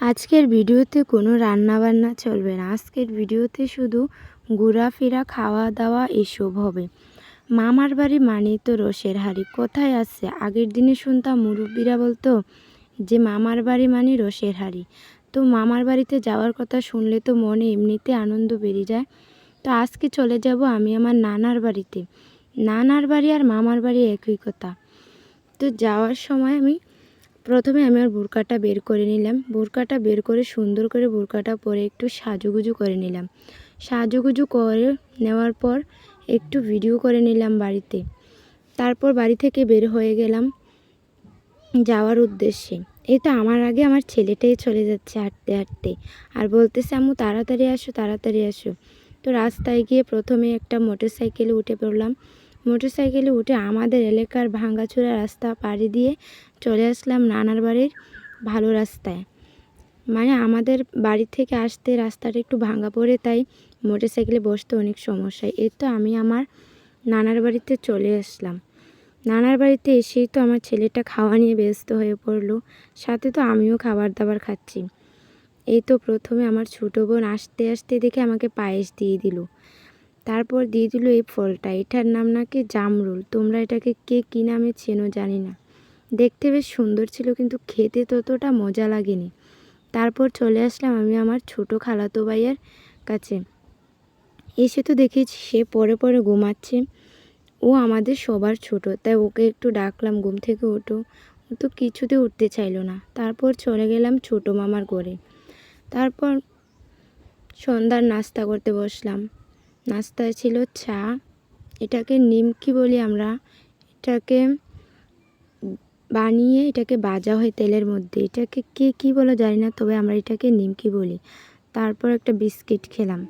আজকের ভিডিওতে কোনো রান্নাবান্না চলবে না। আজকের ভিডিওতে শুধু ঘোরাফেরা খাওয়া দাওয়া এসব হবে। মামার বাড়ি মানেই তো রসের হাড়ি। কোথায় আছে? আগের দিনে শুনতাম মুরব্বীরা বলতো যে, মামার বাড়ি মানে রসের হাড়ি। তো মামার বাড়িতে যাওয়ার কথা শুনলে তো মনে এমনিতে আনন্দ বেড়ে যায়। তো আজকে চলে যাব আমি আমার নানার বাড়িতে। নানার বাড়ি আর মামার বাড়ি একই কথা। তো যাওয়ার সময় আমি প্রথমে আমি আর বোরকাটা বের করে নিলাম। বোরকাটা বের করে সুন্দর করে বোরকাটা পরে একটু সাজুগুজু করে নিলাম। সাজুগুজু করে নেওয়ার পর একটু ভিডিও করে নিলাম বাড়িতে। তারপর বাড়ি থেকে বের হয়ে গেলাম যাওয়ার উদ্দেশ্যে। এই তো আমার আগে আমার ছেলেটাই চলে যাচ্ছে হাঁটতে হাঁটতে। আর বলতেছে, আম্মু, তাড়াতাড়ি আসো তাড়াতাড়ি আসো। তো রাস্তায় গিয়ে প্রথমে একটা মোটর সাইকেলে উঠে পড়লাম। মোটর সাইকেলে উঠে আমাদের এলাকার ভাঙ্গাচোরা রাস্তা পাড়ি দিয়ে চলে আসলাম নানার বাড়ির ভালো রাস্তায়। মানে আমাদের বাড়ি থেকে আসতে রাস্তাটা একটু ভাঙা পড়ে, তাই মোটর সাইকেলে বসতে অনেক সমস্যা। এই তো আমি আমার নানার বাড়িতে চলে আসলাম। নানার বাড়িতে এসেই তো আমার ছেলেটা খাওয়া নিয়ে ব্যস্ত হয়ে পড়ল, সাথে তো আমিও খাবার দাবার খাচ্ছি। এই তো প্রথমে আমার ছোটো বোন আসতে আসতে দেখে আমাকে পায়েস দিয়ে দিল। তারপর দিয়ে দিল এই ফলটা। এটার নাম নাকি জামরুল। তোমরা এটাকে কে কী নামে চেনো জানি না। দেখতে বেশ সুন্দর ছিল কিন্তু খেতে ততটা মজা লাগেনি। তারপর চলে আসলাম আমি আমার ছোট খালাতো ভাইয়ের কাছে। এসে তো দেখেছি সে পরে পরে ঘুমাচ্ছে। ও আমাদের সবার ছোট, তাই ওকে একটু ডাকলাম, ঘুম থেকে ওঠো। ও তো কিছুতে উঠতে চাইলো না। তারপর চলে গেলাম ছোট মামার ঘরে। তারপর সন্ধ্যার নাস্তা করতে বসলাম। নাস্তায় ছিল চা। এটাকে নিমকি বলি আমরা। এটাকে বানিয়ে এটাকে বাজা হয় তেলের মধ্যে। এটাকে কে কী বলো জানি না, তবে আমরা এটাকে নিমকি বলি। তারপর একটা বিস্কিট খেলাম।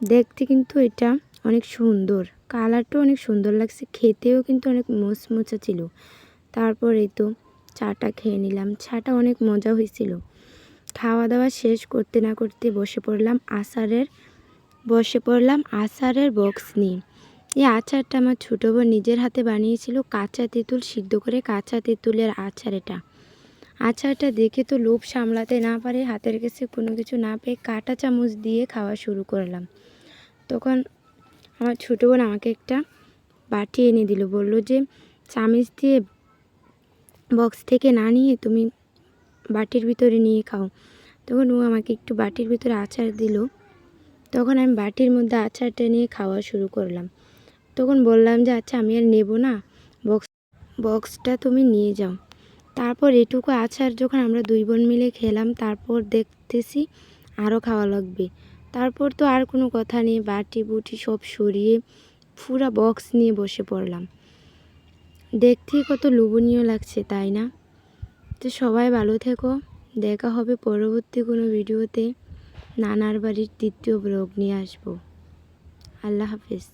দেখতে কিন্তু এটা অনেক সুন্দর। কালারটাও অনেক সুন্দর লাগছে। খেতেও কিন্তু অনেক মুচমুচা ছিল। তারপর এই তো চাটা খেয়ে নিলাম। চাটা অনেক মজা হয়েছিল। খাওয়া দাওয়া শেষ করতে না করতে বসে পড়লাম আচারের বসে পড়লাম আচারের বক্স নিয়ে। এই আচারটা আমার ছোটো বোন নিজের হাতে বানিয়েছিল, কাঁচা তেঁতুল সিদ্ধ করে কাঁচা তেঁতুলের আচার এটা। আচারটা দেখে তো লোভ সামলাতে না পারে, হাতের কাছে কোনো কিছু না পেয়ে কাঁটা চামচ দিয়ে খাওয়া শুরু করলাম। তখন আমার ছোটো বোন আমাকে একটা বাটি এনে দিল, বলল যে, চামচ দিয়ে বক্স থেকে না নিয়ে তুমি বাটির ভিতরে নিয়ে খাও। তখন ও আমাকে একটু বাটির ভিতরে আচার দিল। তখন আমি বাটির মধ্যে আচারটা নিয়ে খাওয়া শুরু করলাম। তখন বললাম যে আচ্ছা আমি আর নেব না। বক্স, বক্সটা তুমি নিয়ে যাও। তারপর এটুকু আচার যখন আমরা দুই বোন মিলে খেলাম, তারপর দেখতেছি আরও খাওয়া লাগবে। তারপর তো আর কোনো কথা নেই, বাটি বুটি সব সরিয়ে পুরা বক্স নিয়ে বসে পড়লাম। দেখতেই কত লোভনীয় লাগছে, তাই না? তো সবাই ভালো থেকো, দেখা হবে পরবর্তী কোনো ভিডিওতে। নানার বাড়ির তৃতীয় ব্লগ নিয়ে আসব। আল্লাহ হাফিজ।